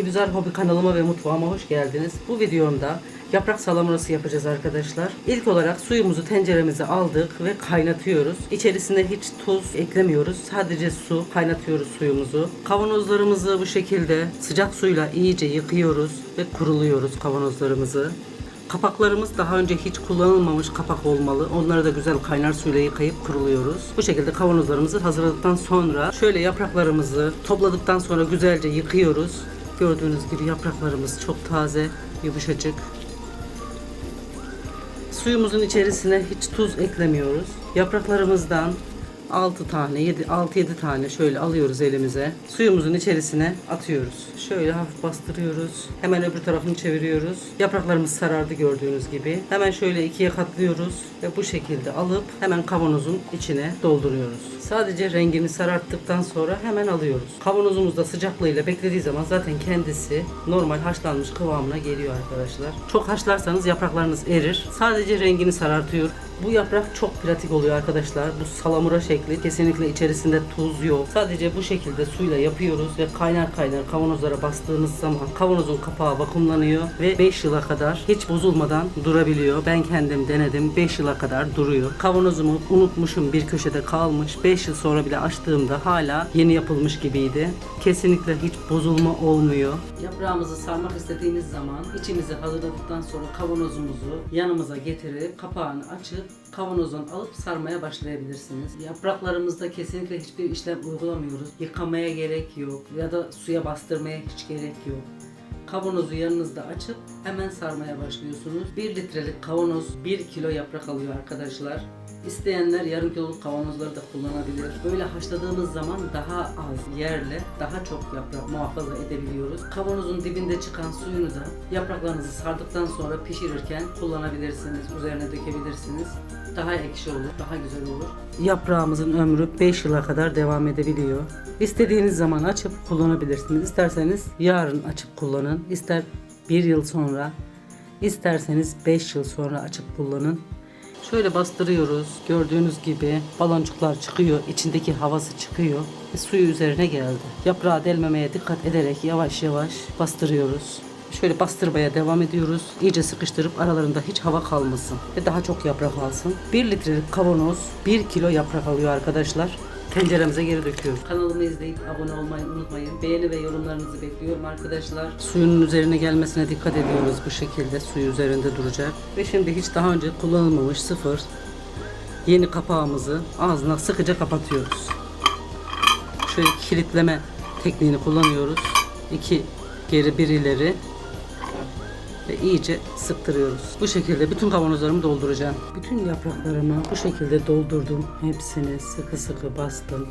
Gülizar Hobi kanalıma ve mutfağıma hoş geldiniz. Bu videomda yaprak salamurası yapacağız arkadaşlar. İlk olarak suyumuzu tenceremize aldık ve kaynatıyoruz. İçerisine hiç tuz eklemiyoruz. Sadece su kaynatıyoruz suyumuzu. Kavanozlarımızı bu şekilde sıcak suyla iyice yıkıyoruz ve kuruluyoruz kavanozlarımızı. Kapaklarımız daha önce hiç kullanılmamış kapak olmalı. Onları da güzel kaynar suyla yıkayıp kuruluyoruz. Bu şekilde kavanozlarımızı hazırladıktan sonra şöyle yapraklarımızı topladıktan sonra güzelce yıkıyoruz. Gördüğünüz gibi yapraklarımız çok taze, yumuşacık. Suyumuzun içerisine hiç tuz eklemiyoruz. Yapraklarımızdan 6 tane, 7 6-7 tane şöyle alıyoruz elimize. Suyumuzun içerisine atıyoruz. Şöyle hafif bastırıyoruz. Hemen öbür tarafını çeviriyoruz. Yapraklarımız sarardı gördüğünüz gibi. Hemen şöyle ikiye katlıyoruz ve bu şekilde alıp hemen kavanozun içine dolduruyoruz. Sadece rengini sararttıktan sonra hemen alıyoruz. Kavanozumuzda sıcaklığıyla beklediği zaman zaten kendisi normal haşlanmış kıvamına geliyor arkadaşlar. Çok haşlarsanız yapraklarınız erir. Sadece rengini sarartıyor. Bu yaprak çok pratik oluyor arkadaşlar. Bu salamura şekli. Kesinlikle içerisinde tuz yok. Sadece bu şekilde suyla yapıyoruz ve kaynar kaynar kavanozlara bastığımız zaman kavanozun kapağı vakumlanıyor ve 5 yıla kadar hiç bozulmadan durabiliyor. Ben kendim denedim. 5 yıla kadar duruyor. Kavanozumu unutmuşum bir köşede kalmış. 5 yıl sonra bile açtığımda hala yeni yapılmış gibiydi. Kesinlikle hiç bozulma olmuyor. Yaprağımızı sarmak istediğimiz zaman içimizi hazırladıktan sonra kavanozumuzu yanımıza getirip kapağını açıp kavanozdan alıp sarmaya başlayabilirsiniz. Yapraklarımızda kesinlikle hiçbir işlem uygulamıyoruz. Yıkamaya gerek yok ya da suya bastırmaya hiç gerek yok. Kavanozu yanınızda açıp hemen sarmaya başlıyorsunuz. 1 litrelik kavanoz 1 kilo yaprak alıyor arkadaşlar. İsteyenler yarım kiloluk kavanozları da kullanabilir. Böyle haşladığımız zaman daha az yerle daha çok yaprak muhafaza edebiliyoruz. Kavanozun dibinde çıkan suyunu da yapraklarınızı sardıktan sonra pişirirken kullanabilirsiniz. Üzerine dökebilirsiniz. Daha ekşi olur, daha güzel olur. Yaprağımızın ömrü 5 yıla kadar devam edebiliyor. İstediğiniz zaman açıp kullanabilirsiniz. İsterseniz yarın açıp kullanın. İster 1 yıl sonra, isterseniz 5 yıl sonra açıp kullanın. Şöyle bastırıyoruz. Gördüğünüz gibi baloncuklar çıkıyor. içindeki havası çıkıyor. Ve suyu üzerine geldi. Yaprağı delmemeye dikkat ederek yavaş yavaş bastırıyoruz. Şöyle bastırmaya devam ediyoruz. İyice sıkıştırıp aralarında hiç hava kalmasın. Ve daha çok yaprak alsın. 1 litrelik kavanoz 1 kilo yaprak alıyor arkadaşlar. Tenceremize geri döküyoruz. Kanalımı izleyip abone olmayı unutmayın. Beğeni ve yorumlarınızı bekliyorum arkadaşlar. Suyun üzerine gelmesine dikkat ediyoruz bu şekilde. Suyu üzerinde duracak. Ve şimdi hiç daha önce kullanılmamış sıfır yeni kapağımızı ağzına sıkıca kapatıyoruz. Şöyle kilitleme tekniğini kullanıyoruz. İki geri bir ileri ve iyice sıktırıyoruz. Bu şekilde bütün kavanozlarımı dolduracağım. Bütün yapraklarımı bu şekilde doldurdum. Hepsini sıkı sıkı bastım.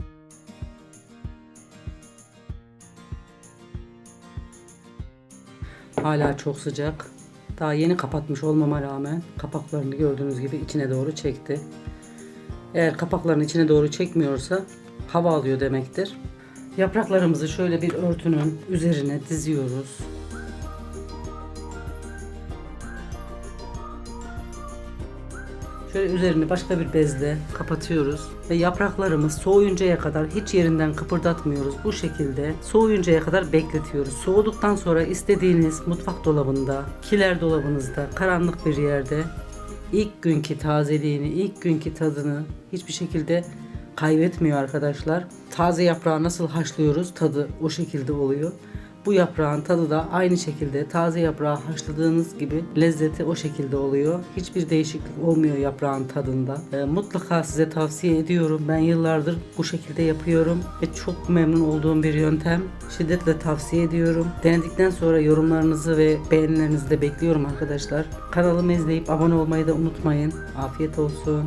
Hala çok sıcak. Daha yeni kapatmış olmama rağmen kapaklarını gördüğünüz gibi içine doğru çekti. Eğer kapaklarını içine doğru çekmiyorsa hava alıyor demektir. Yapraklarımızı şöyle bir örtünün üzerine diziyoruz. Şöyle üzerini başka bir bezle kapatıyoruz ve yapraklarımız soğuyuncaya kadar hiç yerinden kıpırdatmıyoruz. Bu şekilde soğuyuncaya kadar bekletiyoruz. Soğuduktan sonra istediğiniz mutfak dolabında, kiler dolabınızda, karanlık bir yerde ilk günkü tazeliğini, ilk günkü tadını hiçbir şekilde kaybetmiyor arkadaşlar. Taze yaprağı nasıl haşlıyoruz tadı o şekilde oluyor. Bu yaprağın tadı da aynı şekilde taze yaprağı haşladığınız gibi lezzeti o şekilde oluyor. Hiçbir değişiklik olmuyor yaprağın tadında. Ee, mutlaka size tavsiye ediyorum. Ben yıllardır bu şekilde yapıyorum ve çok memnun olduğum bir yöntem. Şiddetle tavsiye ediyorum. Denedikten sonra yorumlarınızı ve beğenilerinizi de bekliyorum arkadaşlar. Kanalımı izleyip abone olmayı da unutmayın. Afiyet olsun.